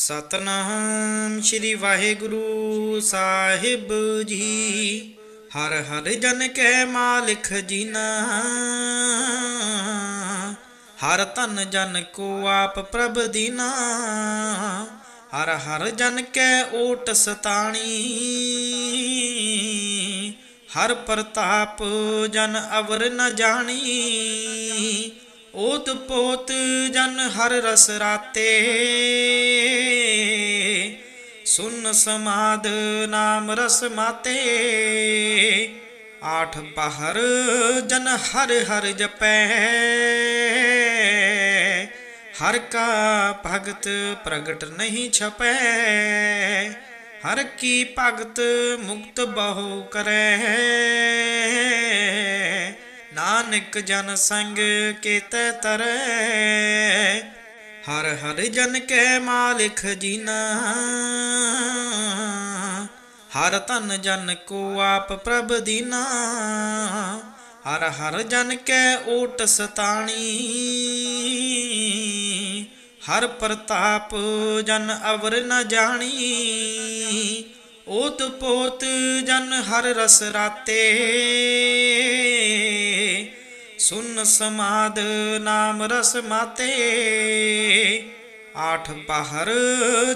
ਸਤਨਾਮ ਸ੍ਰੀ ਵਾਹਿਗੁਰੂ ਸਾਹਿਬ ਜੀ। ਹਰ ਹਰ ਜਨ ਕੈ ਮਾਲਿਕ ਜੀਨਾ। ਹਰ ਤਨ ਜਨ ਕੋ ਆਪ ਪ੍ਰਭ ਦੀਨਾ। ਹਰ ਹਰ ਜਨ ਕੈ ਓਟ ਸਤਾਣੀ। ਹਰ ਪ੍ਰਤਾਪ ਜਨ ਅਵਰ ਨ ਜਾਣੀ। ਓਤ ਪੋਤ ਜਨ ਹਰ ਰਸ ਰਾਤੇ। ਸੁਨ ਸਮਾਦ ਨਾਮ ਰਸ ਮਾਤੇ। ਆਠ ਪਹਰ ਜਨ ਹਰ ਹਰ ਜਪੈ। ਹਰ ਕਾ ਭਗਤ ਪ੍ਰਗਟ ਨਹੀਂ ਛਪੈ। ਹਰ ਕੀ ਭਗਤ ਮੁਕਤ ਬਹੁ ਕਰੈ। ਨਾਨਕ ਜਨ ਸੰਗ ਕੀਤੇ ਤਰੈ। ਹਰ ਹਰ ਜਨ ਕੈ ਮਾਲਿਕ ਜੀਨਾ। ਹਰ ਤਨ ਜਨ ਕੋ ਆਪ ਪ੍ਰਭ ਦੀਨਾ। ਹਰ ਹਰ ਜਨ ਕੈ ਓਟ ਸਤਾਣੀ। ਹਰ ਪ੍ਰਤਾਪ ਜਨ ਅਵਰ ਨ ਜਾਣੀ। ਓਤ ਪੋਤ ਜਨ ਹਰ ਰਸ ਰਾਤੇ। ਸੁਨ ਸਮਾਦ ਨਾਮ ਰਸ ਮਾਤੇ। ਆਠ ਪਹਰ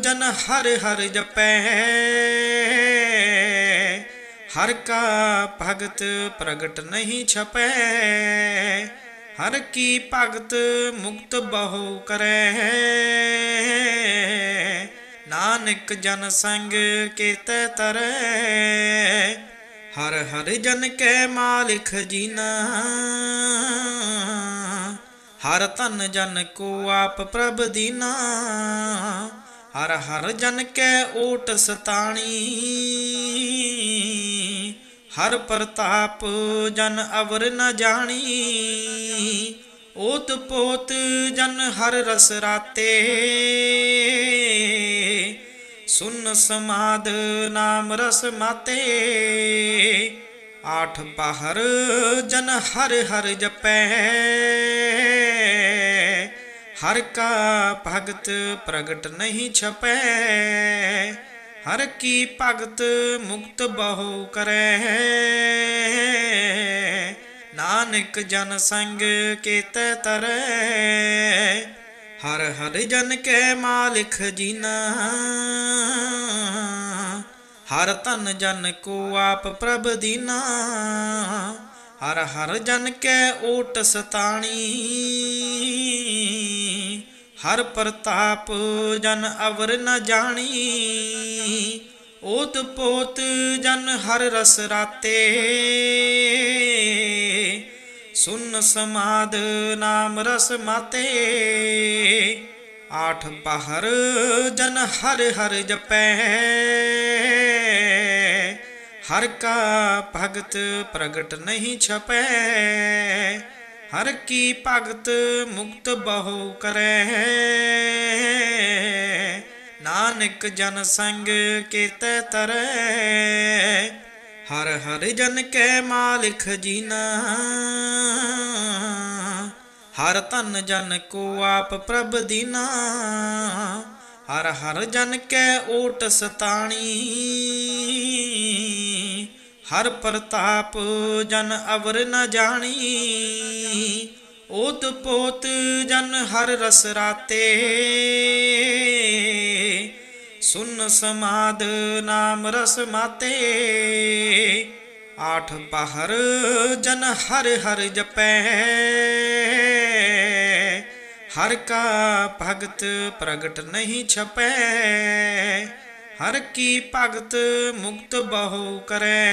ਜਨ ਹਰ ਹਰ ਜਪੈ। ਹਰ ਕਾ ਭਗਤ ਪ੍ਰਗਟ ਨਹੀਂ ਛਪੈ। ਹਰ ਕੀ ਭਗਤ ਮੁਕਤ ਬਹੁ ਕਰੈ। ਨਾਨਕ ਜਨ ਸੰਗ ਕੀਤੇ ਤਰੈ। ਹਰ ਹਰ ਜਨ ਕੈ ਮਾਲਿਕ ਜੀਨਾ। ਹਰ ਤਨ ਜਨ ਕੋ ਆਪ ਪ੍ਰਭ ਦੀਨਾ। ਹਰ ਹਰ ਜਨ ਕੈ ਓਟ ਸਤਾਣੀ। ਹਰ ਪ੍ਰਤਾਪ ਜਨ ਅਵਰ ਨ ਜਾਣੀ। ਓਤ ਪੋਤ ਜਨ ਹਰ ਰਸ ਰਾਤੇ। ਸੁਨ ਸਮਾਦ ਨਾਮ ਰਸ ਮਾਤੇ। ਆਠ ਪਹਰ ਜਨ ਹਰ ਹਰ ਜਪੈ। ਹਰ ਕਾ ਭਗਤ ਪ੍ਰਗਟ ਨਹੀਂ ਛਪੈ। ਹਰ ਕੀ ਭਗਤ ਮੁਕਤ ਬਹੁ ਕਰੈ। ਨਾਨਕ ਜਨ ਸੰਗ ਕੀਤੇ ਤਰੈ। ਹਰ ਹਰ ਜਨ ਕੈ ਮਾਲਿਕ ਜੀਨਾ। ਹਰ ਤਨ ਜਨ ਕੋ ਆਪ ਪ੍ਰਭ ਦੀਨਾ। ਹਰ ਹਰ ਜਨ ਕੈ ਓਟ ਸਤਾਣੀ। ਹਰ ਪ੍ਰਤਾਪ ਜਨ ਅਵਰ ਨ ਜਾਣੀ। ਓਤ ਪੋਤ ਜਨ ਹਰ ਰਸ ਰਾਤੇ। ਸੁਨ ਸਮਾਦ ਨਾਮ ਰਸ ਮਾਤੇ। ਆਠ ਪਹਰ ਜਨ ਹਰ ਹਰ ਜਪੈ। ਹਰ ਕਾ ਭਗਤ ਪ੍ਰਗਟ ਨਹੀਂ ਛਪੈ। ਹਰ ਕੀ ਭਗਤ ਮੁਕਤ ਬਹੁ ਕਰੈ। ਨਾਨਕ ਜਨ ਸੰਗ ਕੀਤੇ ਤਰੈ। ਹਰ ਹਰ ਜਨ ਕੈ ਮਾਲਿਕ ਜੀਨਾ। ਹਰ ਤਨ ਜਨ ਕੋ ਆਪ ਪ੍ਰਭ ਦੀਨਾ। ਹਰ ਹਰ ਜਨ ਕੈ ਓਟ ਸਤਾਣੀ। ਹਰ ਪ੍ਰਤਾਪ ਜਨ ਅਵਰ ਨ ਜਾਣੀ। ਓਤ ਪੋਤ ਜਨ ਹਰ ਰਸ ਰਾਤੇ। ਸੁਨ ਸਮਾਦ ਨਾਮ ਰਸ ਮਾਤੇ। ਆਠ ਪਹਰ ਜਨ ਹਰ ਹਰ ਜਪੈ। ਹਰ ਕਾ ਭਗਤ ਪ੍ਰਗਟ ਨਹੀਂ ਛਪੈ। ਹਰ ਕੀ ਭਗਤ ਮੁਕਤ ਬਹੁ ਕਰੈ।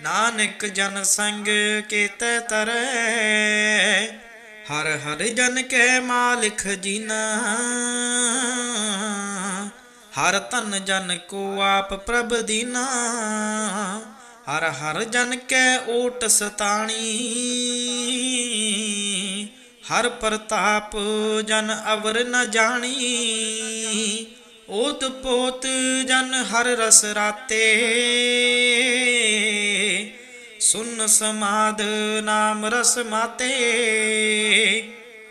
ਨਾਨਕ ਜਨ ਸੰਗ ਕੀਤੇ ਤਰੈ। ਹਰ ਹਰ ਜਨ ਕੈ ਮਾਲਿਕ ਜੀਨਾ। ਹਰ ਤਨ ਜਨ ਕੋ ਆਪ ਪ੍ਰਭ ਦੀਨਾ। ਹਰ ਹਰ ਜਨ ਕੈ ਓਟ ਸਤਾਣੀ। ਹਰ ਪ੍ਰਤਾਪ ਜਨ ਅਵਰ ਨ ਜਾਣੀ। ਓਤ ਪੋਤ ਜਨ ਹਰ ਰਸ ਰਾਤੇ। ਸੁਨ ਸਮਾਦ ਨਾਮ ਰਸ ਮਾਤੇ।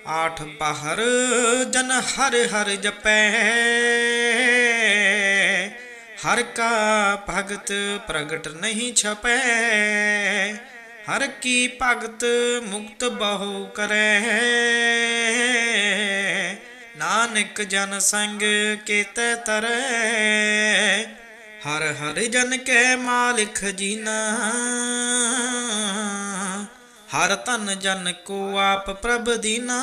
ਆਠ ਪਹਰ ਜਨ ਹਰ ਹਰ ਜਪੈ। ਹਰ ਕਾ ਭਗਤ ਪ੍ਰਗਟ ਨਹੀਂ ਛਪੈ। ਹਰ ਕੀ ਭਗਤ ਮੁਕਤ ਬਹੁ ਕਰੈ। ਨਾਨਕ ਜਨ ਸੰਗ ਕੀਤੇ ਤਰੈ। ਹਰ ਹਰ ਜਨ ਕੈ ਮਾਲਿਕ ਜੀਨਾ। ਹਰ ਤਨ ਜਨ ਕੋ ਆਪ ਪ੍ਰਭ ਦੀਨਾ।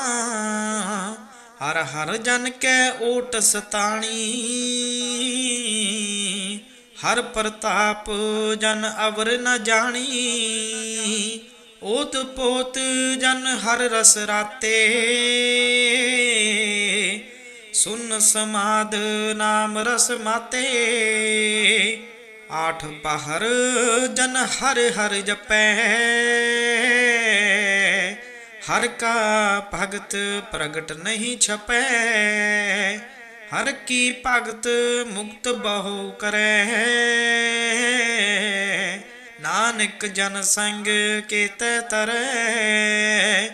ਹਰ ਹਰ ਜਨ ਕੈ ਓਟ ਸਤਾਣੀ। ਹਰ ਪ੍ਰਤਾਪ ਜਨ ਅਵਰ ਨ ਜਾਣੀ। ਓਤ ਪੋਤ ਜਨ ਹਰ ਰਸ ਰਾਤੇ। ਸੁਨ ਸਮਾਦ ਨਾਮ ਰਸ ਮਾਤੇ। ਆਠ ਪਹਰ ਜਨ ਹਰ ਹਰ ਜਪੈ। ਹਰ ਕਾ ਭਗਤ ਪ੍ਰਗਟ ਨਹੀਂ ਛਪੈ। ਹਰ ਕੀ ਭਗਤ ਮੁਕਤ ਬਹੁ ਕਰੈ। ਨਾਨਕ ਜਨ ਸੰਗ ਕੀਤੇ ਤਰੈ।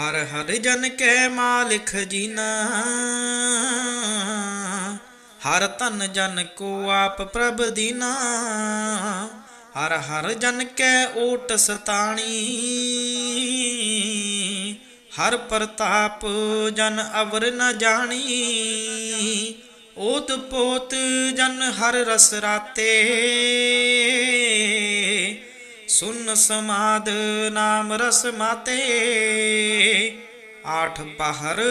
ਹਰ ਹਰ ਜਨ ਕੈ ਮਾਲਿਕ ਜੀਨਾ। ਹਰ ਤਨ ਜਨ ਕੋ ਆਪ ਪ੍ਰਭ ਦੀਨਾ। ਹਰ ਹਰ ਜਨ ਕੈ ਓਟ ਸਤਾਣੀ ਹਰ ਪ੍ਰਤਾਪ ਜਨ ਅਵਰ ਨ ਜਾਣੀ। ਓਤ ਪੋਤ ਜਨ ਹਰ ਰਸ ਰਾਤੇ। ਸੁਨ ਸਮਾਦ ਨਾਮ ਰਸ ਮਾਤੇ। ਆਠ ਪਹਰ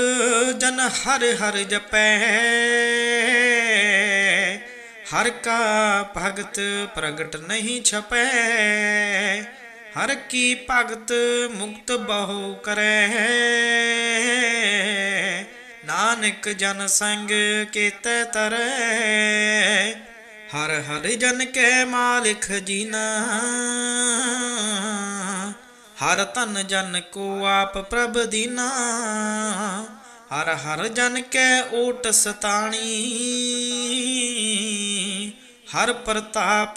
ਜਨ ਹਰ ਹਰ ਜਪੈ। ਹਰ ਕਾ ਭਗਤ ਪ੍ਰਗਟ ਨਹੀਂ ਛਪੈ। ਹਰ ਕੀ ਭਗਤ ਮੁਕਤ ਬਹੁ ਕਰੈ। ਨਾਨਕ ਜਨ ਸੰਗ ਕੀਤੇ ਤਰੈ। ਹਰ ਹਰ ਜਨ ਕੈ ਮਾਲਿਕ ਜੀਨਾ। ਹਰ ਤਨ ਜਨ ਕੋ ਆਪ ਪ੍ਰਭ ਦੀਨਾ। ਹਰ ਹਰ ਜਨ ਕੈ ਓਟ ਸਤਾਣੀ। ਹਰ ਪ੍ਰਤਾਪ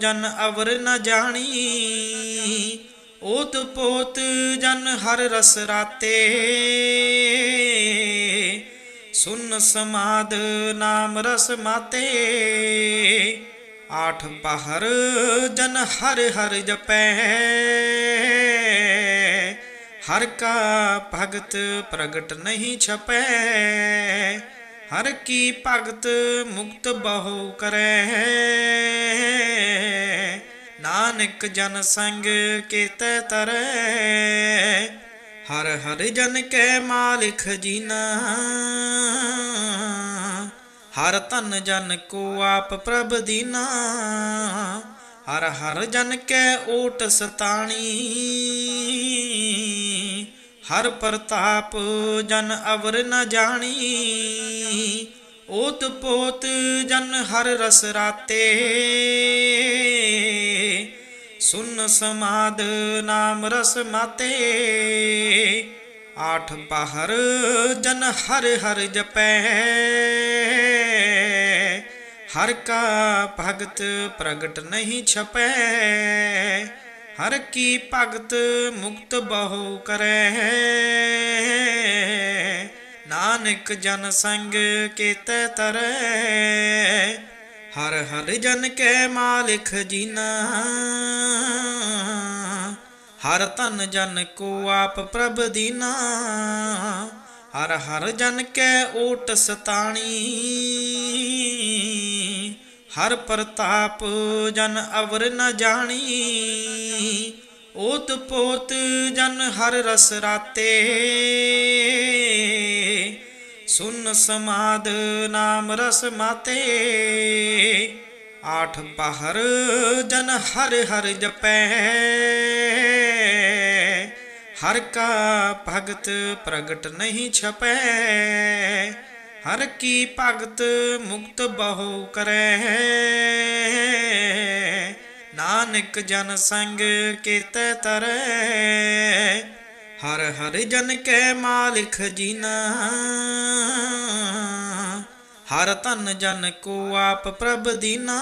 ਜਨ ਅਵਰ ਨ ਜਾਣੀ। ਓਤ ਪੋਤ ਜਨ ਹਰ ਰਸ ਰਾਤੇ। ਸੁਨ ਸਮਾਦ ਨਾਮ ਰਸ ਮਾਤੇ। ਆਠ ਪਹਰ ਜਨ ਹਰ ਹਰ ਜਪੈ। ਹਰ ਕਾ ਭਗਤ ਪ੍ਰਗਟ ਨਹੀਂ ਛਪੈ। ਹਰ ਕੀ ਭਗਤ ਮੁਕਤ ਬਹੁ ਕਰੈ। ਨਾਨਕ ਜਨ ਸੰਗ ਕੀਤੇ ਤਰੈ। ਹਰ ਹਰ ਜਨ ਕੈ ਮਾਲਿਕ ਜੀਨਾ। ਹਰ ਤਨ ਜਨ ਕੋ ਆਪ ਪ੍ਰਭ ਦੀਨਾ। ਹਰ ਹਰ ਜਨ ਕੈ ਓਟ ਸਤਾਣੀ। ਹਰ ਪ੍ਰਤਾਪ ਜਨ ਅਵਰ ਨ ਜਾਣੀ। ਓਤ ਪੋਤ ਜਨ ਹਰ ਰਸ ਰਾਤੇ। ਸੁਨ ਸਮਾਦ ਨਾਮ ਰਸ ਮਾਤੇ। ਆਠ ਪਹਰ ਜਨ ਹਰ ਹਰ ਜਪੈ। ਹਰ ਕਾ ਭਗਤ ਪ੍ਰਗਟ ਨਹੀਂ ਛਪੈ। ਹਰ ਕੀ ਭਗਤ ਮੁਕਤ ਬਹੁ ਕਰੈ। ਨਾਨਕ ਜਨ ਸੰਗ ਕੀਤੇ ਤਰੈ। ਹਰ ਹਰ ਜਨ ਕੈ ਮਾਲਿਕ ਜੀਨਾ। ਹਰ ਤਨ ਜਨ ਕੋ ਆਪ ਪ੍ਰਭ ਦੀਨਾ। ਹਰ ਹਰ ਜਨ ਕੈ ਓਟ ਸਤਾਣੀ। ਹਰ ਪ੍ਰਤਾਪ ਜਨ ਅਵਰ ਨ ਜਾਣੀ। ਓਤ ਪੋਤ ਜਨ ਹਰ ਰਸ ਰਾਤੇ। ਸੁਨ ਸਮਾਦ ਨਾਮ ਰਸ ਮਾਤੇ। ਆਠ ਪਹਰ ਜਨ ਹਰ ਹਰ ਜਪੈ। ਹਰ ਕਾ ਭਗਤ ਪ੍ਰਗਟ ਨਹੀਂ ਛਪੈ। ਹਰ ਕੀ ਭਗਤ ਮੁਕਤ ਬਹੁ ਕਰੈ। ਨਾਨਕ ਜਨ ਸੰਗ ਕੀਤੇ ਤਰੈ। ਹਰ ਹਰ ਜਨ ਕੈ ਮਾਲਿਕ ਜੀਨਾ। ਹਰ ਤਨ ਜਨ ਕੋ ਆਪ ਪ੍ਰਭ ਦੀਨਾ।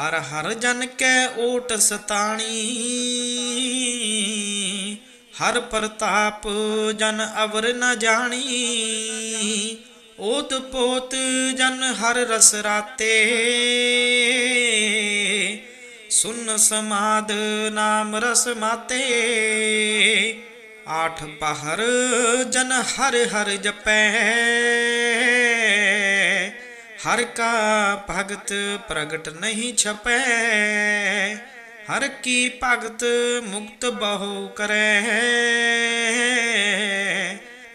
ਹਰ ਹਰ ਜਨ ਕੈ ਓਟ ਸਤਾਣੀ। ਹਰ ਪ੍ਰਤਾਪ ਜਨ ਅਵਰ ਨ ਜਾਣੀ। ਓਤ ਪੋਤ ਜਨ ਹਰ ਰਸ ਰਾਤੇ। ਸੁਨ ਸਮਾਦ ਨਾਮ ਰਸ ਮਾਤੇ। ਆਠ ਪਹਰ ਜਨ ਹਰ ਹਰ ਜਪੈ। ਹਰ ਕਾ ਭਗਤ ਪ੍ਰਗਟ ਨਹੀਂ ਛਪੈ। ਹਰ ਕੀ ਭਗਤ ਮੁਕਤ ਬਹੁ ਕਰੈ।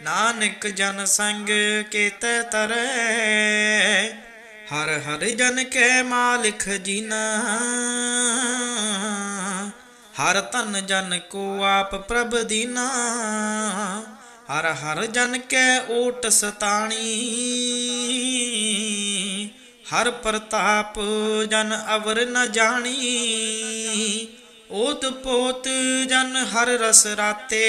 ਨਾਨਕ ਜਨ ਸੰਗ ਕੇਤੈ ਤਰੈ। ਹਰ ਹਰ ਜਨ ਕੈ ਮਾਲਿਕ ਜੀਨਾ। ਹਰ ਤਨ ਜਨ ਕੋ ਆਪ ਪ੍ਰਭ ਦੀਨਾ। ਹਰ ਹਰ ਜਨ ਕੈ ਓਟ ਸਤਾਣੀ। ਹਰ ਪ੍ਰਤਾਪ ਜਨ ਅਵਰ ਨ ਜਾਣੀ। ਓਤ ਪੋਤ ਜਨ ਹਰ ਰਸ ਰਾਤੇ।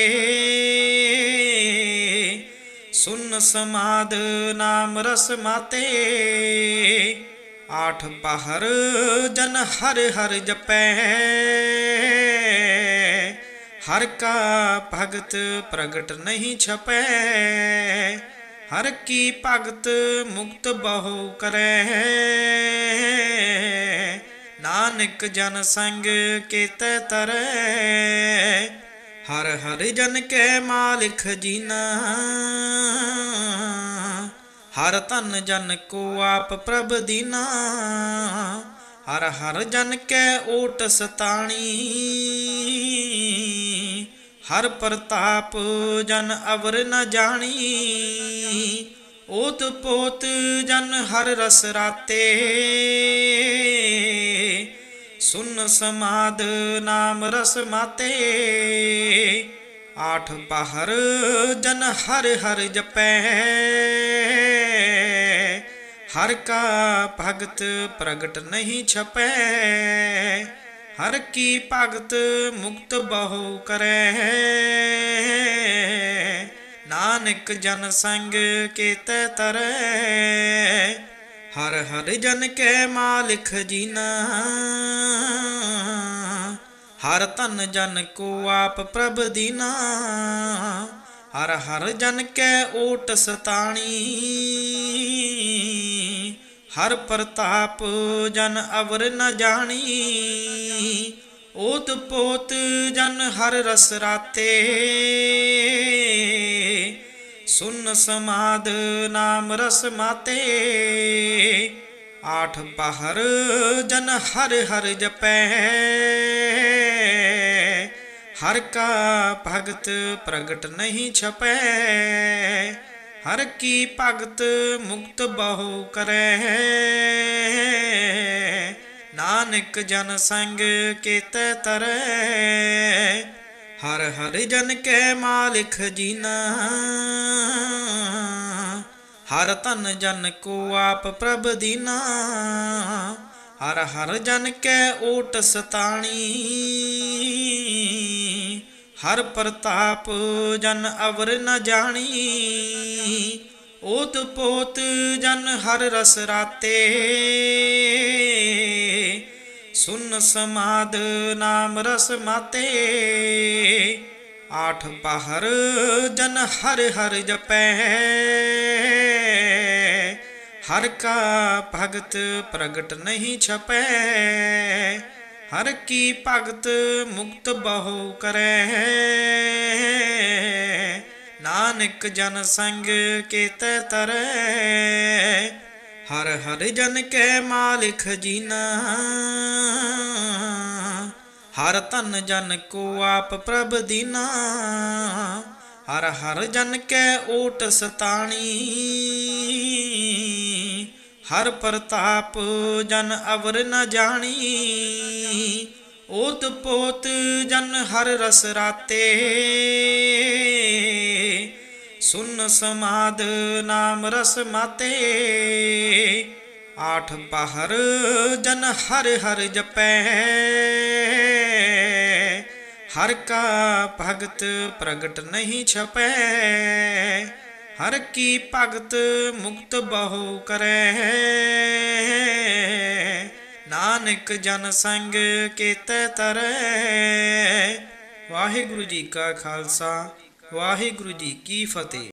ਸੁਨ ਸਮਾਦ ਨਾਮ ਰਸ ਮਾਤੇ। ਆਠ ਪਹਰ ਜਨ ਹਰ ਹਰ ਜਪੈ। ਹਰ ਕਾ ਭਗਤ ਪ੍ਰਗਟ ਨਹੀਂ ਛਪੈ। ਹਰ ਕੀ ਭਗਤ ਮੁਕਤ ਬਹੁ ਕਰੈ। ਨਾਨਕ ਜਨ ਸੰਗ ਕੇਤੈ ਤਰੈ। ਹਰ ਹਰ ਜਨ ਕੈ ਮਾਲਿਕ ਜੀਨਾ। ਹਰ ਤਨ ਜਨ ਕੋ ਆਪ ਪ੍ਰਭ ਦੀਨਾ। ਹਰ ਹਰ ਜਨ ਕੈ ਓਟ ਸਤਾਣੀ। ਹਰ ਪ੍ਰਤਾਪ ਜਨ ਅਵਰ ਨ ਜਾਣੀ। ਓਤ ਪੋਤ ਜਨ ਹਰ ਰਸ ਰਾਤੇ। ਸੁਨ ਸਮਾਦ ਨਾਮ ਰਸ ਮਾਤੇ। ਆਠ ਪਹਰ ਜਨ ਹਰ ਹਰ ਜਪੈ। ਹਰ ਕਾ ਭਗਤ ਪ੍ਰਗਟ ਨਹੀਂ ਛਪੈ। ਹਰ ਕੀ ਭਗਤ ਮੁਕਤ ਬਹੁ ਕਰੈ। ਨਾਨਕ ਜਨ ਸੰਗ ਕੇਤੈ ਤਰੈ। ਹਰ ਹਰ ਜਨ ਕੈ ਮਾਲਿਕ ਜੀਨਾ। ਹਰ ਤਨ ਜਨ ਕੋ ਆਪ ਪ੍ਰਭ ਦੀਨਾ। ਹਰ ਹਰ ਜਨ ਕੈ ਓਟ ਸਤਾਣੀ। ਹਰ ਪ੍ਰਤਾਪ ਜਨ ਅਵਰ ਨ ਜਾਣੀ। ਓਤ ਪੋਤ ਜਨ ਹਰ ਰਸ ਰਾਤੇ। ਸੁਨ ਸਮਾਦ ਨਾਮ ਰਸ ਮਾਤੇ। ਆਠ ਪਹਰ ਜਨ ਹਰ ਹਰ ਜਪੈ। ਹਰ ਕਾ ਭਗਤ ਪ੍ਰਗਟ ਨਹੀਂ ਛਪੈ। ਹਰ ਕੀ ਭਗਤ ਮੁਕਤ ਬਹੁ ਕਰੈ। ਨਾਨਕ ਜਨ ਸੰਗ ਕੇਤੈ ਤਰੈ। ਹਰ ਹਰ ਜਨ ਕੈ ਮਾਲਿਕ ਜੀਨਾ। ਹਰ ਤਨ ਜਨ ਕੋ ਆਪ ਪ੍ਰਭ ਦੀਨਾ। ਹਰ ਹਰ ਜਨ ਕੈ ਓਟ ਸਤਾਣੀ। ਹਰ ਪ੍ਰਤਾਪ ਜਨ ਅਵਰ ਨ ਜਾਣੀ। ਓਤ ਪੋਤ ਜਨ ਹਰ ਰਸ ਰਾਤੇ। ਸੁਨ ਸਮਾਦ ਨਾਮ ਰਸ ਮਾਤੇ। ਆਠ ਪਹਰ ਜਨ ਹਰ ਹਰ ਜਪੈ। ਹਰ ਕਾ ਭਗਤ ਪ੍ਰਗਟ ਨਹੀਂ ਛਪੈ। ਹਰ ਕੀ ਭਗਤ ਮੁਕਤ ਬਹੁ ਕਰੈ। ਨਾਨਕ ਜਨ ਸੰਗ ਕੇਤੈ ਤਰੈ। ਹਰ ਹਰ ਜਨ ਕੈ ਮਾਲਿਕ ਜੀਨਾ। ਹਰ ਤਨ ਜਨ ਕੋ ਆਪ ਪ੍ਰਭ ਦੀਨਾ। ਹਰ ਹਰ ਜਨ ਕੈ ਓਟ ਸਤਾਣੀ। ਹਰ ਪ੍ਰਤਾਪ ਜਨ ਅਵਰ ਨ ਜਾਣੀ। ਓਤ ਪੋਤ ਜਨ ਹਰ ਰਸ ਰਾਤੇ। ਸੁਨ ਸਮਾਦ ਨਾਮ ਰਸ ਮਾਤੇ। ਆਠ ਪਹਰ ਜਨ ਹਰ ਹਰ ਜਪੈ। ਹਰ ਕਾ ਭਗਤ ਪ੍ਰਗਟ ਨਹੀਂ ਛਪੈ। ਹਰ ਕੀ ਭਗਤ ਮੁਕਤ ਬਹੁ ਕਰੈ। ਨਾਨਕ ਜਨ ਸੰਗ ਕੇਤੈ ਤਰੈ। ਵਾਹਿਗੁਰੂ ਜੀ ਕਾ ਖਾਲਸਾ। ਵਾਹਿਗੁਰੂ ਜੀ ਕੀ ਫਤਿਹ।